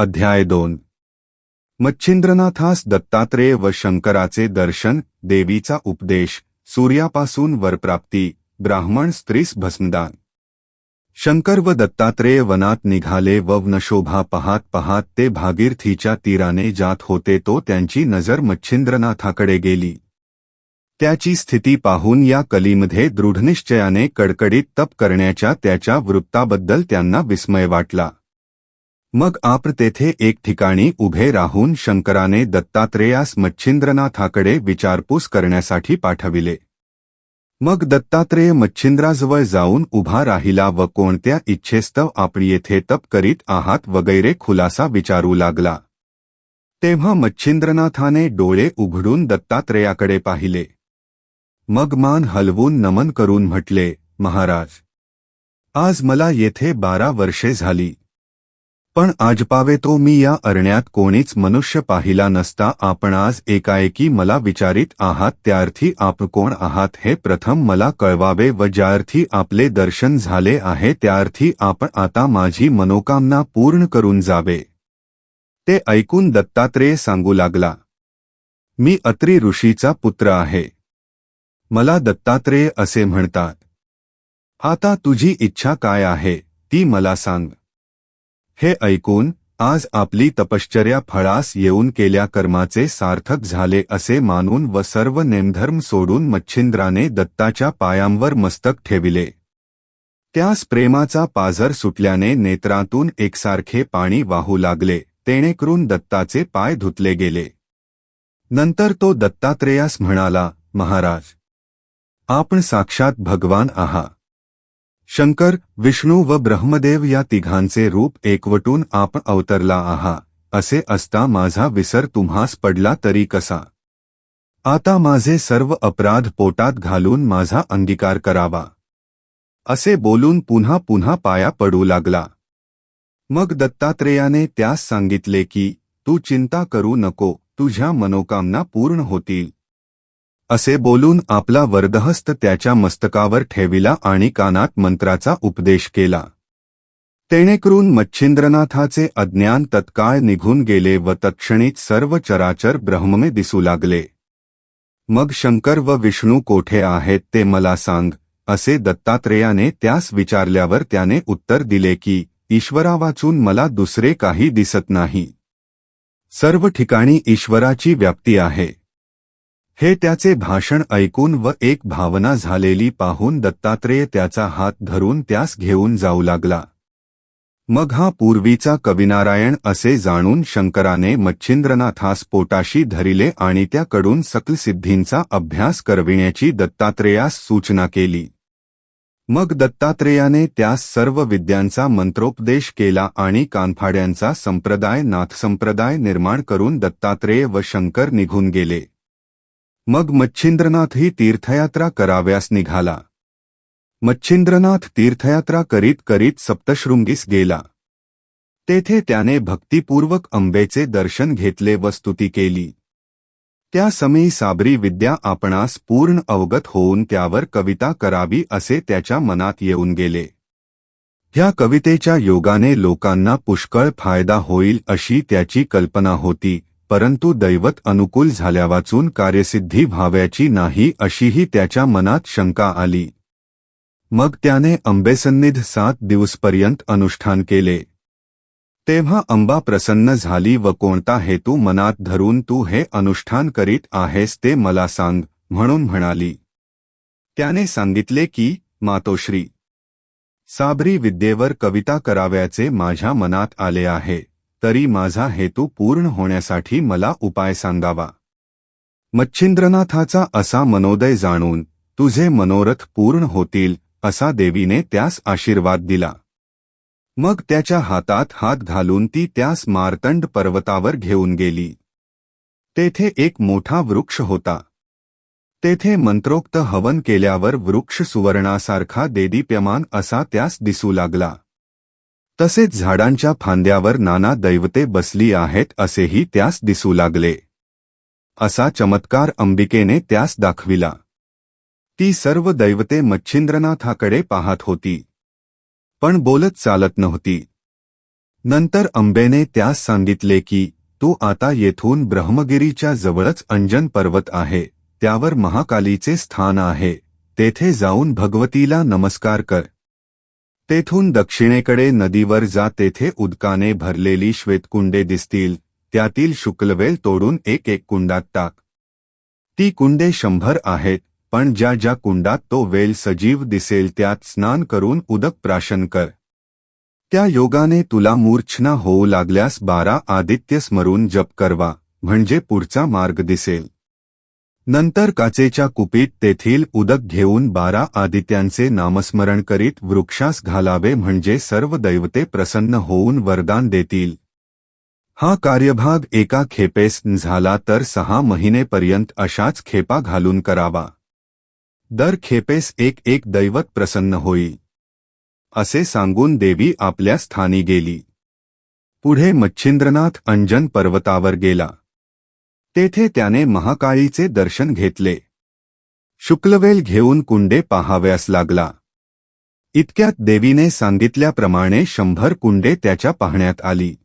अध्याय दोन. मच्छिंद्रनाथास दत्तात्रेय व शंकराचे दर्शन देवीचा उपदेश सूर्यापासून वरप्राप्ती ब्राह्मण स्त्रीस भस्मदान. शंकर व दत्तात्रेय वनात निघाले व नशोभा पाहात पाहात ते भागीरथीच्या तीराने जात होते तो त्यांची नजर मच्छिंद्रनाथाकडे गेली. त्याची स्थिती पाहून या कलीमध्ये दृढनिश्चयाने कडकडीत तप करण्याच्या त्याच्या वृत्ताबद्दल त्यांना विस्मय वाटला. मग आप तेथे एक ठिकाणी उभे राहून शंकराने दत्तात्रेयास मच्छिंद्रनाथाकडे विचारपूस करण्यासाठी पाठविले. मग दत्तात्रेय मच्छिंद्राजवळ जाऊन उभा राहिला व कोणत्या इच्छेस्तव आपण येथे तप करीत आहात वगैरे खुलासा विचारू लागला. तेव्हा मच्छिंद्रनाथाने डोळे उघडून दत्तात्रेयाकडे पाहिले. मग मान हलवून नमन करून म्हटले महाराज आज मला येथे बारा वर्षे झाली. पण आजपावे तो मी या अरण्यात कोणीच मनुष्य पाहिला नसता आपण आज एकाएकी मला विचारित आहात त्यार्थी आप कोण आहात हे प्रथम मला कळवावे व ज्यार्थी आपले दर्शन झाले आहे त्यार्थी आपण आता माझी मनोकामना पूर्ण करून जावे. ते ऐकून दत्तात्रेय सांगू लागला मी अत्री ऋषीचा पुत्र आहे. मला दत्तात्रेय असे म्हणतात आता तुझी इच्छा काय आहे ती मला सांग. हे ऐकून आज आपली तपश्चर्या फळास येऊन केल्या कर्माचे सार्थक झाले असे मानून व सर्व नेमधर्म सोडून मच्छिंद्राने दत्ताच्या पायांवर मस्तक ठेविले. त्यास प्रेमाचा पाझर सुटल्याने नेत्रातून एकसारखे पाणी वाहू लागले तेणेकरून दत्ताचे पाय धुतले गेले. नंतर तो दत्तात्रेयास म्हणाला महाराज आपण साक्षात भगवान आहात. शंकर विष्णू व ब्रह्मदेव या तिघांचे रूप एकवटून आप अवतरला आहा असे असता माझा विसर तुम्हास पडला तरी कसा. आता माझे सर्व अपराध पोटात घालून माझा अंगीकार करावा. असे बोलून पुन्हा पुन्हा पाया पडू लागला. मग दत्तात्रेयाने त्यास सांगितले की तू चिंता करू नको तुझ्या मनोकामना पूर्ण होतील. असे बोलून आपला वरदहस्त त्याच्या मस्तकावर ठेविला आणि कानात मंत्राचा उपदेश केला. तेणेकरून मच्छिंद्रनाथाचे अज्ञान तत्काळ निघून गेले व तत्क्षणीच सर्व चराचर ब्रह्ममे दिसू लागले. मग शंकर व विष्णू कोठे आहेत ते मला सांग असे दत्तात्रेयाने त्यास विचारल्यावर त्याने उत्तर दिले की ईश्वरा वाचून मला दुसरे काही दिसत नाही. सर्व ठिकाणी ईश्वराची व्याप्ती आहे. हे त्याचे भाषण ऐकून व एक भावना झालेली पाहून दत्तात्रेय त्याचा हात धरून त्यास घेऊन जाऊ लागला. मग हा पूर्वीचा कविनारायण असे जाणून शंकराने मच्छिंद्रनाथास पोटाशी धरिले आणि त्याकडून सकलसिद्धींचा अभ्यास करविण्याची दत्तात्रेयास सूचना केली. मग दत्तात्रेयाने त्यास सर्व विद्यांचा मंत्रोपदेश केला आणि कानफाड्यांचा संप्रदाय नाथसंप्रदाय निर्माण करून दत्तात्रेय व शंकर निघून गेले. मग मच्छिंद्रनाथही तीर्थयात्रा कराव्यास निघाला. मच्छिंद्रनाथ तीर्थयात्रा करीत करीत सप्तशृंगीस गेला. तेथे त्याने भक्तिपूर्वक अंबेचे दर्शन घेतले व स्तुती केली. त्या समयी साबरी विद्या आपणास पूर्ण अवगत होऊन त्यावर कविता करावी असे त्याच्या मनात येऊन गेले. ह्या कवितेच्या योगाने लोकांना पुष्कळ फायदा होईल अशी त्याची कल्पना होती. परंतु दैवत अनुकूल झाल्यावाचून कार्यसिद्धी व्हाव्याची नाही अशीही त्याच्या मनात शंका आली. मग त्याने अंबेसन्निध सात दिवसपर्यंत अनुष्ठान केले. तेव्हा अंबा प्रसन्न झाली व कोणता हेतू मनात धरून तू हे अनुष्ठान करीत आहेस ते मला सांग म्हणून म्हणाली. त्याने सांगितले की मातोश्री. साबरी विद्येवर कविता कराव्याचे माझ्या मनात आले आहे. तरी माझा हेतू पूर्ण होण्यासाठी मला उपाय सांगावा. मच्छिंद्रनाथाचा असा मनोदय जाणून तुझे मनोरथ पूर्ण होतील असा देवीने त्यास आशीर्वाद दिला. मग त्याच्या हातात हात घालून ती त्यास मार्तंड पर्वतावर घेऊन गेली. तेथे एक मोठा वृक्ष होता. तेथे मंत्रोक्त हवन केल्यावर वृक्ष सुवर्णासारखा देदीप्यमान असा त्यास दिसू लागला. तसेच झाडांच्या फांद्यावर नाना दैवते बसली आहेत असेही त्यास दिसू लागले. असा चमत्कार अंबिकेने त्यास दाखविला. ती सर्व दैवते मच्छिंद्रनाथाकडे पाहत होती. पण बोलत चालत नव्हती. नंतर अंबेने त्यास सांगितले की तू आता येथून ब्रह्मगिरीच्या जवळच अंजन पर्वत आहे. त्यावर महाकालीचे स्थान आहे. तेथे जाऊन भगवतीला नमस्कार कर. तेथून दक्षिणेकडे नदीवर जा तेथे उदकाने भरलेली श्वेतकुंडे दिसतील त्यातील शुक्लवेल तोडून एक एक कुंडात टाक. ती कुंडे शंभर आहेत पण ज्या ज्या कुंडात तो वेल सजीव दिसेल त्यात स्नान करून उदक प्राशन कर. त्या योगाने तुला मूर्छना होऊ लागल्यास बारा आदित्य स्मरून जप करवा म्हणजे पुढचा मार्ग दिसेल. नंतर काचेच्या कुपीत तेथील उदक घेऊन बारा आदित्यांचे नामस्मरण करीत वृक्षास घालावे म्हणजे सर्व दैवते प्रसन्न होऊन वरदान देतील. हा कार्यभाग एका खेपेस झाला तर सहा महिनेपर्यंत अशाच खेपा घालून करावा. दर खेपेस एक एक दैवत प्रसन्न होईल असे सांगून देवी आपल्या स्थानी गेली. पुढे मच्छिंद्रनाथ अंजन पर्वतावर गेला. तेथे त्याने महाकाळीचे दर्शन घेतले. शुक्लवेल घेऊन कुंडे पाहाव्यास लागला. इतक्यात देवीने सांगितल्याप्रमाणे शंभर कुंडे त्याच्या पाहण्यात आली.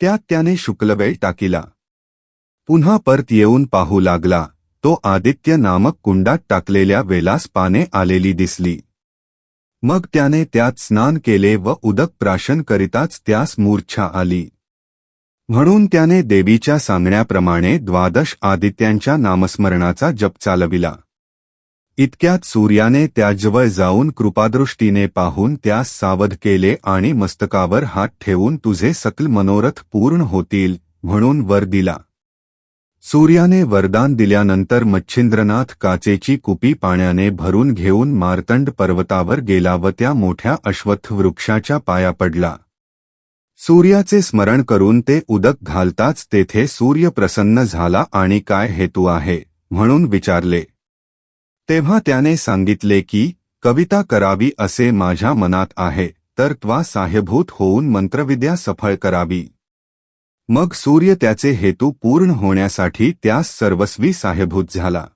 त्यात त्याने शुक्लवेल टाकिला. पुन्हा परत येऊन पाहू लागला. तो आदित्य नामक कुंडात टाकलेल्या वेलास पाने आलेली दिसली. मग त्याने त्यात स्नान केले व उदक प्राशन करिताच त्यास मूर्छा आली. म्हणून त्याने देवीच्या सांगण्याप्रमाणे द्वादश आदित्यांच्या नामस्मरणाचा जप चालविला. इतक्यात सूर्याने त्याजवळ जाऊन कृपादृष्टीने पाहून त्यास सावध केले आणि मस्तकावर हात ठेवून तुझे सकल मनोरथ पूर्ण होतील म्हणून वर दिला. सूर्याने वरदान दिल्यानंतर मच्छिंद्रनाथ काचेची कुपी पाण्याने भरून घेऊन मार्तंड पर्वतावर गेला व त्या मोठ्या अश्वत्थ वृक्षाच्या पाया पडला. सूर्याचे स्मरण करून ते उदक घालताच तेथे सूर्य प्रसन्न झाला आणि काय हेतू आहे म्हणून विचारले. तेव्हा त्याने सांगितले की कविता करावी असे माझ्या मनात आहे तर त्वा साह्यभूत होऊन मंत्रविद्या सफळ करावी. मग सूर्य त्याचे हेतू पूर्ण होण्यासाठी त्यास सर्वस्वी साह्यभूत झाला.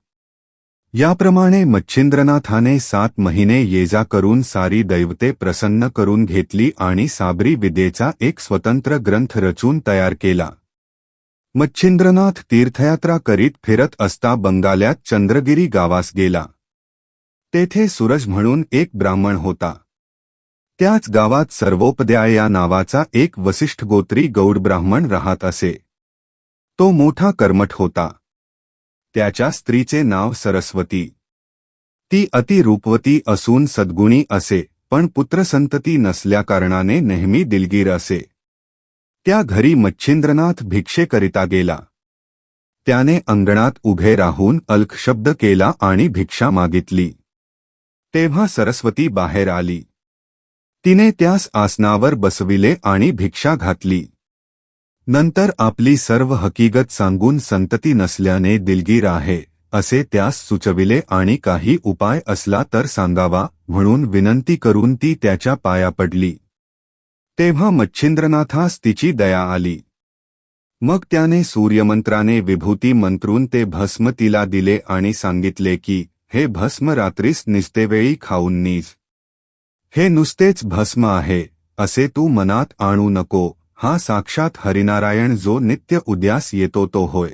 याप्रमाणे मच्छिंद्रनाथाने सात महिने येजा करून सारी दैवते प्रसन्न करून घेतली आणि साबरी विदेचा एक स्वतंत्र ग्रंथ रचून तयार केला. मच्छिंद्रनाथ तीर्थयात्रा करीत फिरत असता बंगाल्यात चंद्रगिरी गावास गेला. तेथे सूरज म्हणून एक ब्राह्मण होता. त्याच गावात सर्वोपद्याय या नावाचा एक वसिष्ठ गोत्री गौड ब्राह्मण राहत असे. तो मोठा कर्मठ होता. त्याच्या स्त्रीचे नाव सरस्वती. ती अतिरूपवती असून सद्गुणी असे पण पुत्रसंतती नसल्याकारणाने नेहमी दिलगीर असे. त्या घरी मच्छिंद्रनाथ भिक्षेकरिता गेला. त्याने अंगणात उभे राहून अल्क शब्द केला आणि भिक्षा मागितली. तेव्हा सरस्वती बाहेर आली. तिने त्यास आसनावर बसविले आणि भिक्षा घातली. नंतर आपली सर्व हकीकत सांगून संतती नसल्याने दिलगीर आहे असे त्यास सुचविले आणि काही उपाय असला तर सांगावा म्हणून विनंती करून ती त्याच्या पाया पडली. तेव्हा मच्छिंद्रनाथास तिची दया आली. मग त्याने सूर्यमंत्राने विभूती मंत्रून ते भस्म तिला दिले आणि सांगितले की हे भस्म रात्रीस निस्तेवेळी खाऊन नीज. हे नुसतेच भस्म आहे असे तू मनात आणू नको हा साक्षात हरिनारायण जो नित्य उद्यास येतो तो होय.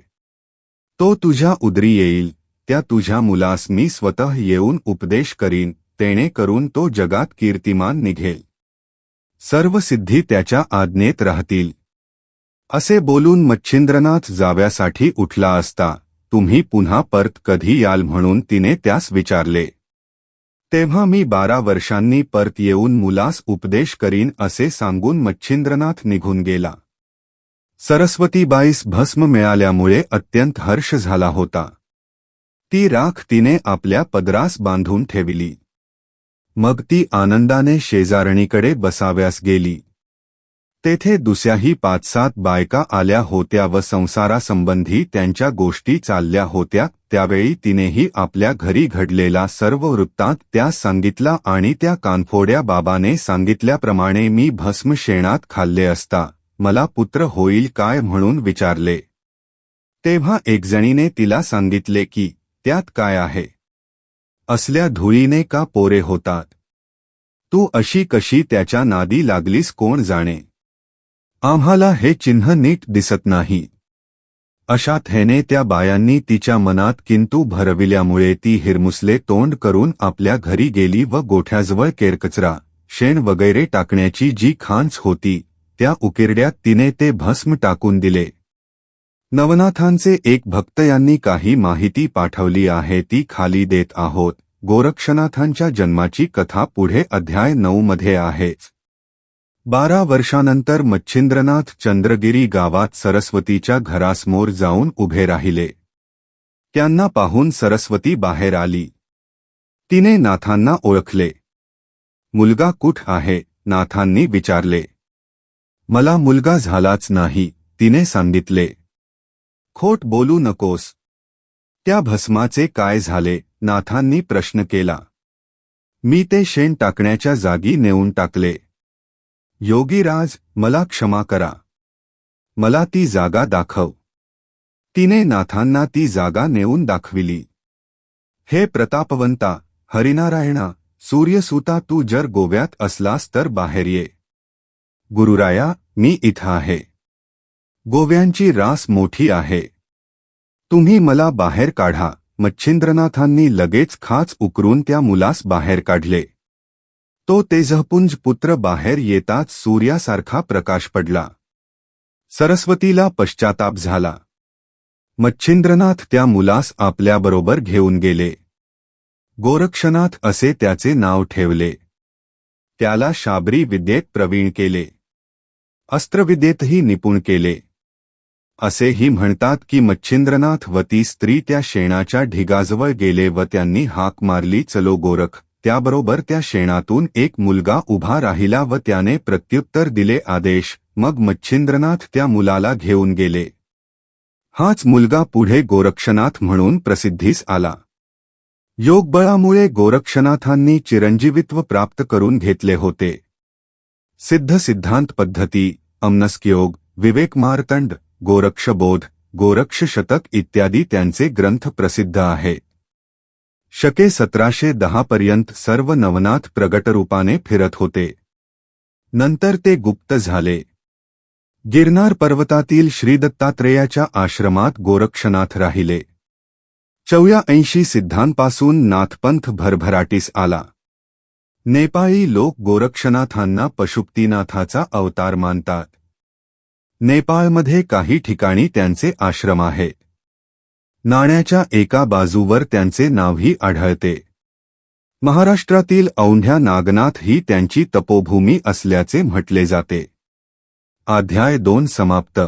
तो तुझ्या उदरी येईल त्या तुझ्या मुलास मी स्वतः येऊन उपदेश करीन तेणे करून तो जगात कीर्तिमान निघेल. सर्व सिद्धी त्याच्या आज्ञेत राहतील. असे बोलून मच्छिंद्रनाथ जाव्यासाठी उठला असता तुम्ही पुन्हा परत कधी याल म्हणून तिने त्यास विचारले. तेव्हा मी बारा वर्षांनी परत येऊन मुलास उपदेश करीन असे सांगून मच्छिंद्रनाथ निघून गेला. सरस्वतीबाईस भस्म मिळाल्यामुळे अत्यंत हर्ष झाला होता. ती राख तिने आपल्या पदरास बांधून ठेविली. मग ती आनंदाने शेजारणीकडे बसाव्यास गेली. तेथे दुसऱ्याही पाच सात बायका आल्या होत्या व संसारासंबंधी त्यांच्या गोष्टी चालल्या होत्या. त्यावेळी तिनेही आपल्या घरी घडलेला सर्व वृत्तांत त्या सांगितला आणि त्या कानफोड्या बाबाने सांगितल्याप्रमाणे मी भस्म शेणात खाल्ले असता मला पुत्र होईल काय म्हणून विचारले. तेव्हा एकजणीने तिला सांगितले की त्यात काय आहे? असल्या धुळीने का पोरे होतात? तू अशी कशी त्याच्या नादी लागलीस कोण जाणे? आम्हाला हे चिन्ह नीट दिसत नाही. अशा थेने त्या बायांनी तिच्या मनात किंतु भरविल्यामुळे ती हिरमुसले तोंड करून आपल्या घरी गेली व गोठ्याजवळ केरकचरा शेण वगैरे टाकण्याची जी खांच होती त्या उकिरड्यात तिने ते भस्म टाकून दिले. नवनाथांचे एक भक्त यांनी काही माहिती पाठवली आहे ती खाली देत आहोत. गोरक्षनाथांच्या जन्माची कथा पुढे अध्याय नऊ मध्ये आहेच. बारा वर्षानंतर मच्छिंद्रनाथ चंद्रगिरी गावात सरस्वतीच्या घरासमोर जाऊन उभे राहिले. त्यांना पाहून सरस्वती बाहेर आली. तिने नाथांना ओळखले. मुलगा कुठ आहे? नाथांनी विचारले. मला मुलगा झालाच नाही तिने सांगितले. खोट बोलू नकोस. त्या भस्माचे काय झाले? नाथांनी प्रश्न केला. मी ते शेण टाकण्याच्या जागी नेऊन टाकले. योगीराज मला क्षमा करा. मला ती जागा दाखव. तिने नाथांना ती जागा नेऊन दाखविली. हे प्रतापवंता हरिनारायणा सूर्यसुता तू जर गोव्यात असलास तर बाहेर ये. गुरुराया मी इथं आहे. गोव्यांची रास मोठी आहे. तुम्ही मला बाहेर काढा. मच्छिंद्रनाथांनी लगेच खाच उकरून त्या मुलास बाहेर काढले. तो तेजपुंज पुत्र बाहेर येताच सूर्यासारखा प्रकाश पडला. सरस्वतीला पश्चाताप झाला. मच्छिंद्रनाथ त्या मुलास आपल्याबरोबर घेऊन गेले. गोरक्षनाथ असे त्याचे नाव ठेवले. त्याला शाबरी विद्येत प्रवीण केले. अस्त्रविद्येतही निपुण केले. असेही म्हणतात की मच्छिंद्रनाथ व ती स्त्री त्या शेणाच्या ढिगाजवळ गेले व त्यांनी हाक मारली चलो गोरख! त्याबरोबर त्या शेणातून एक मुलगा उभा राहिला व त्याने प्रत्युत्तर दिले आदेश, मग मच्छिंद्रनाथ त्या मुलाला घेऊन गेले. हाच मुलगा पुढे गोरक्षनाथ म्हणून प्रसिद्धीस आला. योगबळामुळे गोरक्षनाथांनी चिरंजीवित्व प्राप्त करून घेतले होते. सिद्ध सिद्धांत पद्धती, अमनस्कयोग विवेक मार्तंड गोरक्षबोध गोरक्ष शतक इत्यादी त्यांचे ग्रंथ प्रसिद्ध आहेत शके सतराशे दहा पर्यंत सर्व नवनाथ प्रगटरूपाने फिरत होते. नंतर ते गुप्त झाले. गिरनार पर्वतातील श्री दत्तात्रेयाच्या आश्रमात गोरक्षनाथ राहिले. चौया ऐंशी सिद्धांपासून नाथपंथ भरभराटीस आला. नेपाळी लोक गोरक्षनाथांना पशुपतीनाथाचा अवतार मानतात. नेपाळमध्ये काही ठिकाणी त्यांचे आश्रम आहेत नाण्याच्या एका बाजूवर त्यांचे नावही आढळते. महाराष्ट्रातील औंढ्या नागनाथ ही त्यांची तपोभूमी असल्याचे म्हटले जाते. अध्याय दोन समाप्त.